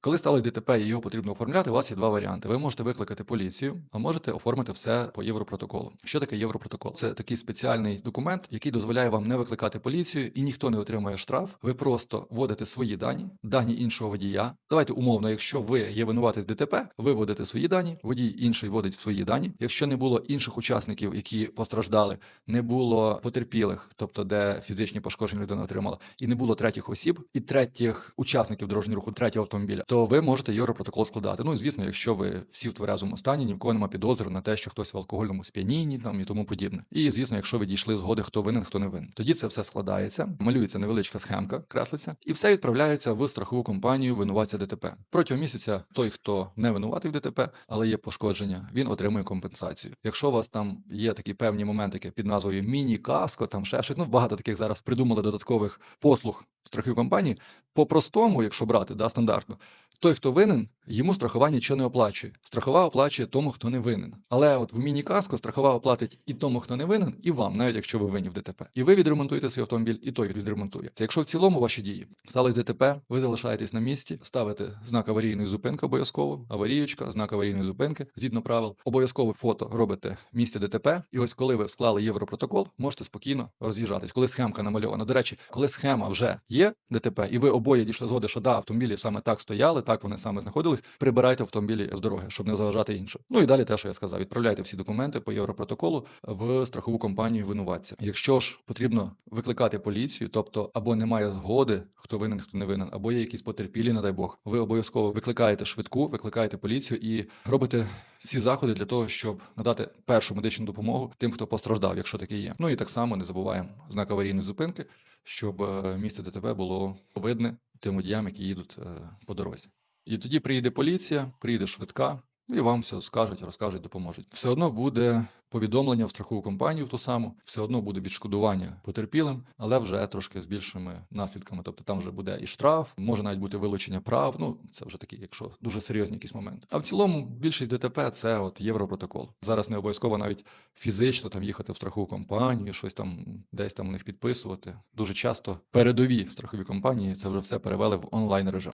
Коли стало ДТП і його потрібно оформляти, у вас є два варіанти. Ви можете викликати поліцію, а можете оформити все по європротоколу. Що таке європротокол? Це такий спеціальний документ, який дозволяє вам не викликати поліцію, і ніхто не отримує штраф. Ви просто вводите свої дані, дані іншого водія. Давайте умовно, якщо ви є винуватець ДТП, ви вводите свої дані, водій інший вводить свої дані. Якщо не було інших учасників, які постраждали, не було потерпілих, тобто де фізичні пошкодження людина отримала, і не було третіх осіб і третіх учасників дорожнього руху, третього автомобіля, то ви можете європротокол складати. Ну і звісно, якщо ви всі в тверезому стані, ні в кого немає підозри на те, що хтось в алкогольному сп'янінні там і тому подібне. І звісно, якщо ви дійшли згоди, хто винен, хто не винен, тоді це все складається, малюється невеличка схемка, креслиться, і все відправляється в страхову компанію винуватця ДТП. Протягом місяця той, хто не винуватий в ДТП, але є пошкодження, він отримує компенсацію. Якщо у вас там є такі певні моменти під назвою міні-каско, там ще щось, ну багато таких зараз придумали додаткових послуг в компанії. По-простому, якщо брати, да, стандартно, той, хто винен, йому страхування нічого не оплачує. Страхова оплачує тому, хто не винен. Але от в міні-каско страхова оплатить і тому, хто не винен, і вам, навіть якщо ви винні в ДТП. І ви відремонтуєте свій автомобіль, і той відремонтує. Це якщо в цілому ваші дії сталося ДТП, ви залишаєтесь на місці, ставите знак аварійної зупинки обов'язково, аваріючка, знак аварійної зупинки, згідно правил, обов'язково фото робите місце ДТП. І ось коли ви склали європротокол, можете спокійно роз'їжджатись. Коли схемка намальована. До речі, коли схема вже є ДТП, і ви обоє дійшли згоди, що да, автомобілі саме так стояли, так вони саме знаходились. Прибирайте автомобілі з дороги, щоб не заважати іншим. Ну і далі те, що я сказав, відправляйте всі документи по європротоколу в страхову компанію винуватця. Якщо ж потрібно викликати поліцію, тобто або немає згоди, хто винен, хто не винен, або є якісь потерпілі, не дай Бог, ви обов'язково викликаєте швидку, викликаєте поліцію і робите всі заходи для того, щоб надати першу медичну допомогу тим, хто постраждав, якщо таке є. Ну і так само не забуваємо знак аварійної зупинки, щоб е, місце ДТП було видне тим водіям, які їдуть е, по дорозі. І тоді приїде поліція, приїде швидка, і вам все скажуть, розкажуть, допоможуть. Все одно буде повідомлення в страхову компанію в ту саму, все одно буде відшкодування потерпілим, але вже трошки з більшими наслідками. Тобто там вже буде і штраф, може навіть бути вилучення прав. Ну це вже такі, якщо дуже серйозні якісь моменти. А в цілому більшість ДТП це от європротокол. Зараз не обов'язково навіть фізично там їхати в страхову компанію, щось там десь там у них підписувати. Дуже часто передові страхові компанії це вже все перевели в онлайн режим.